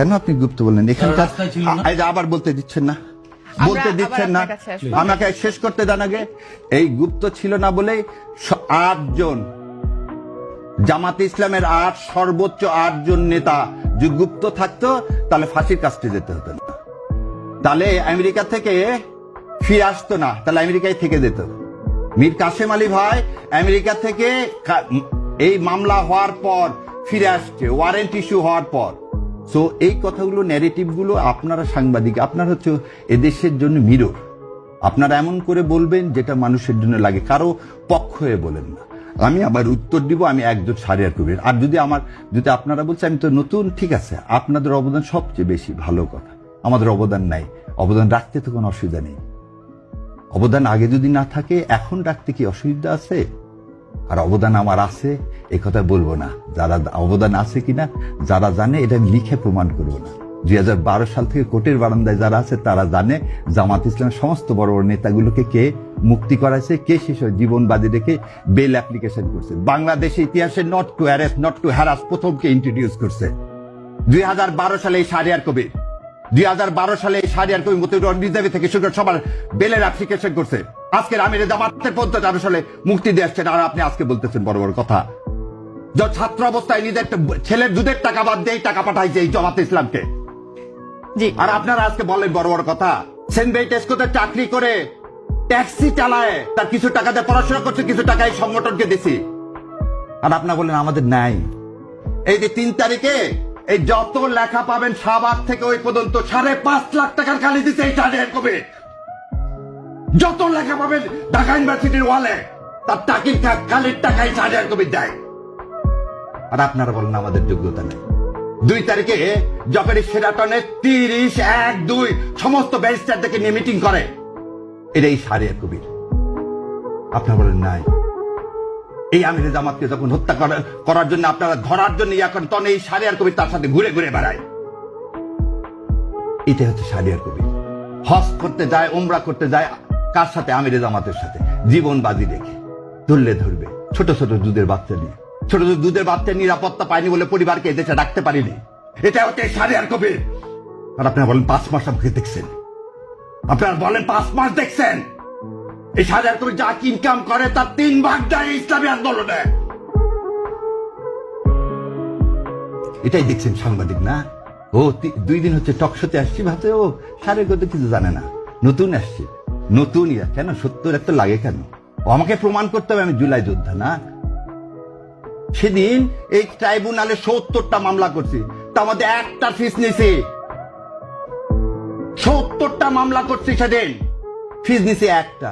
কেন আপনি গুপ্ত বললেন? এখানকার আবার বলতে দিচ্ছেন না। বলতে দিচ্ছেন না। আমাকে শেষ করতে দেন আগে। এই গুপ্ত ছিল না বলেই স- আটজন। জামাতে ইসলামের আট সর্বোচ্চ আটজন নেতা। যে গুপ্ত থাকতো তাহলে ফাঁসির কাজটি যেতে হতো না। তাহলে আমেরিকা থেকে ফিরে আসতো না তাহলে আমেরিকায় থেকে যেত। মীর কাসেম আলী ভাই আমেরিকা থেকে এই মামলা হওয়ার পর ফিরে আসছে ওয়ারেন্ট ইস্যু হওয়ার পর। সো এই কথাগুলো ন্যারেটিভগুলো আপনারা সাংবাদিক, আপনারা হচ্ছে এদেশের জন্য মিরর আপনারা এমন করে বলবেন যেটা মানুষের জন্য লাগে, কারও পক্ষ হয়ে বলেন না। আমি আবার উত্তর দিব, আমি একজন সারিয়ার কবির। আর যদি আমার, যদি আপনারা বলছেন, আমি তো নতুন, ঠিক আছে, আপনাদের অবদান সবচেয়ে বেশি, ভালো কথা। আমাদের অবদান নাই, অবদান রাখতে তো কোনো অসুবিধা নেই। অবদান আগে যদি না থাকে, এখন রাখতে কি অসুবিধা আছে? আর অবদান আমার আছে এই কথা বলব না। যারা অবদান আছে কিনা, যারা জানে, এটা লিখে প্রমাণ করব না। দুই হাজার বারো সাল থেকে কোর্টের বারান্দায় যারা আছে, তারা জানে জামাত ইসলামের সমস্ত বড় বড় নেতাগুলোকে কে মুক্তি করাইছে, কে শেষ হয় জীবন বাদী রেখে বেল অ্যাপ্লিকেশন করছে। বাংলাদেশে ইতিহাসে not to harass not to harass প্রথমকে introduce করছে। দুই হাজার বারো সালে এই সারিয়ার কবির, দুই সালে এই সারিয়ার কবি মতিউর রিজার্ভে থেকে শুরু করে সবার বেলের অ্যাপ্লিকেশন করছে। আজকের আমির জামাতের পর্যন্ত তেরো সালে মুক্তি দিয়ে আসছেন, আর আপনি আজকে বলতেছেন বড় বড় কথা। ছাত্র অবস্থায় নিজের ছেলের দুধের টাকা বাদ দিয়ে টাকা পাঠাইছে এই জমাত ইসলামকে। জি। আর আপনারা আজকে বলেন বড় বড় কথা সেন্ট টেস্কোতে চাকরি করে ট্যাক্সি চালায় তার কিছু টাকা দিয়ে পড়াশোনা করছে কিছু টাকা এই সংগঠনকে দিছি। আর আপনারা বলেন আমাদের নাই। এই যে তিন তারিখে এই যত লেখা পাবেন শাহবাগ থেকে ওই পর্যন্ত সাড়ে পাঁচ লাখ টাকার খালি দিচ্ছে এই সাড়ে কবে। যত লেখা পাবেন ঢাকা ইউনিভার্সিটির ওয়ালে তার টাকির খালির টাকায় সাড়ে কবি দেয়। আর আপনারা বলেন আমাদের যোগ্যতা নেই। দুই তারিখে যখন সেরাটনে তিরিশ, এক, দুই, সমস্ত ব্যারিস্টারদেরকে নিয়ে মিটিং করে। এটাই সারিয়া কবির। আপনারা বলেন নাই। এই আমির জামাতকে যখন হত্যা করার জন্য আপনারা ধরার জন্য ইয়া করেন, তখন এই সারিয়ার কবির তার সাথে ঘুরে ঘুরে বেড়ায়। এটা হচ্ছে সারিয়ার কবির। হজ করতে যায়, উমরা করতে যায়, কার সাথে? আমির জামাতের সাথে। জীবন বাজি রেখে ধরলে ধরবে। ছোট ছোট দুধের বাচ্চা নিয়ে। ছোট দুধের বাচ্চা নিরাপত্তা পায়নি বলে পরিবারকে এদেশে রাখতে পারিনি। এটা হচ্ছে সারিয়ার কবির আর আপনারা বলেন পাঁচ মাস আমাকে দেখছেন। আপনারা বলেন পাঁচ মাস দেখছেন। এই সাজার কবি যা ইনকাম করে তার তিন ভাগ দেয় ইসলামী আন্দোলনে। এটাই দেখছেন সাংবাদিক, না? ও দুই দিন হচ্ছে টকশোতে আসছি ভাবছে ও সারের কথা কিছু জানে না। নতুন আসছে। নতুন ইয়া কেন? সত্তর এত লাগে কেন? ও আমাকে প্রমাণ করতে হবে আমি জুলাই যোদ্ধা, না? সেদিন এই ট্রাইব্যুনালে সত্তরটা মামলা করছি। তার মধ্যে একটা ফিস নিছি। সত্তরটা মামলা করছি সেদিন। ফিস নিছি একটা।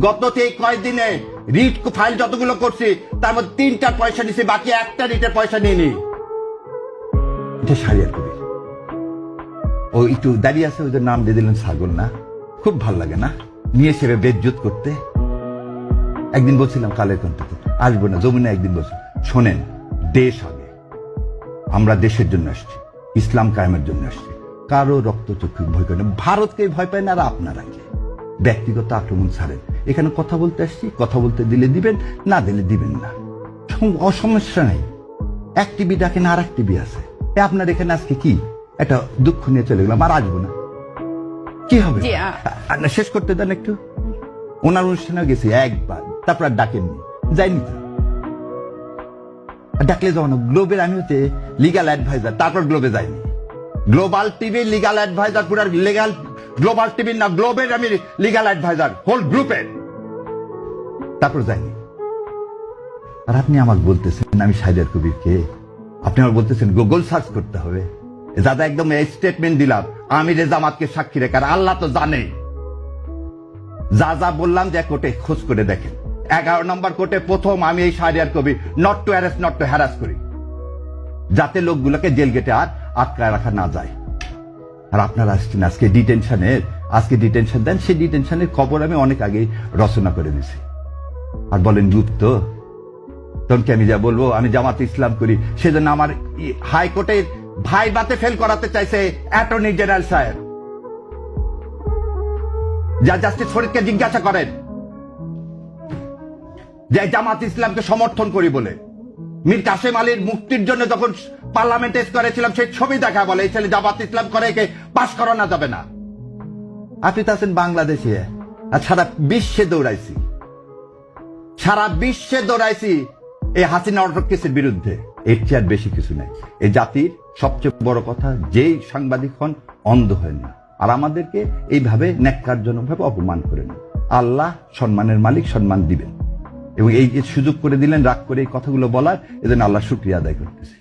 গত এই কয়েকদিনে রিট ফাইল যতগুলো করছি, তার মধ্যে তিনটার পয়সা নিছি, বাকি একটা রিটের পয়সা নিইনি। এটা সারিয়ার কবি। ও একটু দাঁড়িয়ে আছে, ওদের নাম দিয়ে দিলেন ছাগল না? খুব ভালো লাগে না? নিয়ে সেবে বেজ্জুত করতে? একদিন বলছিলাম কালের কণ্ঠতে আসব না জমিনে একদিন বলছি শোনেন দেশ আগে আমরা দেশের জন্য আসছি ইসলাম কায়েমের জন্য আসছি। কারও রক্তচক্ষু ভয় করে না। ভারতকে ভয় পায় না আর আপনারা কি? ব্যক্তিগত আক্রমণ ছাড়েন। এখানে কথা বলতে আসছি কথা বলতে দিলে দিবেন না দিলে দিবেন না। অসমস্যা নেই। এক টিভি ডাকেন আর এক টিভি আছে। আপনার এখানে আজকে কি? একটা দুঃখ নিয়ে চলে গেলাম আর আসব না। কি হবে? শেষ করতে দেন একটু। ওনার অনুষ্ঠানে গেছি একবার। তারপর ডাকেননি। যাইনি। ডাকলে যাও না গ্লোবের আমি হচ্ছে লিগাল অ্যাডভাইজার তারপর গ্লোবে যাইনি। গ্লোবাল টিভি লিগাল অ্যাডভাইজার পুরো লিগাল গ্লোবাল টিভি না গ্লোবের আমি লিগাল অ্যাডভাইজার হোল গ্রুপের তারপর যাইনি। আর আপনি আমাকে বলতেছেন, আমি সাইদার কবিরকে, আপনি আমার বলতেছেন গুগল সার্চ করতে হবে। দাদা একদম এই স্টেটমেন্ট দিলাম, আমি রেজামাতকে সাক্ষী রেখে, আর আল্লাহ তো জানে যা যা বললাম যে কোটে খোঁজ করে দেখেন। এগারো নম্বর কোর্টে প্রথম আমি এই সারিয়ার কবি not to harass not to harass করি। যাতে লোকগুলোকে জেল গেটে আর আটকায় রাখা না যায়। আর আপনারা আসছেন আজকে ডিটেনশনের আজকে ডিটেনশন দেন, সেই ডিটেনশনের খবর আমি অনেক আগেই রচনা করে দিছি আর বলেন, গুপ্ত তখন কি আমি যা বলব, আমি জামাত ইসলাম করি। সেজন্য আমার ই- হাইকোর্টে ভাই বাতে ফেল করাতে চাইছে অ্যাটর্নি জেনারেল সাহেব। যা জাস্টিস ফরিদকে জিজ্ঞাসা করেন যে জামাত ইসলামকে সমর্থন করি বলে। মীর কাসেম আলীর মুক্তির জন্য যখন পার্লামেন্টে করেছিলাম, সেই ছবি দেখা বলে, এই ছেলে জামাত ইসলাম করে, একে পাশ করানো যাবে না। আপনি তো আছেন বাংলাদেশে, আর সারা বিশ্বে দৌড়াইছি। সারা বিশ্বে দৌড়াইছি এই হাসিনা অটোক্রেসির বিরুদ্ধে। এর চেয়ে আর বেশি কিছু নাই। এই জাতির সবচেয়ে বড় কথা, যেই সাংবাদিক হন, অন্ধ হয় না। আর আমাদেরকে এইভাবে ন্যাক্কারজনকভাবে অপমান করেন আল্লাহ সম্মানের মালিক সম্মান দিবেন। এবং এই সুযোগ করে দিলেন, রাগ করে এই কথাগুলো বলার এদের আল্লাহ শুক্রিয়া আদায় করতেছি।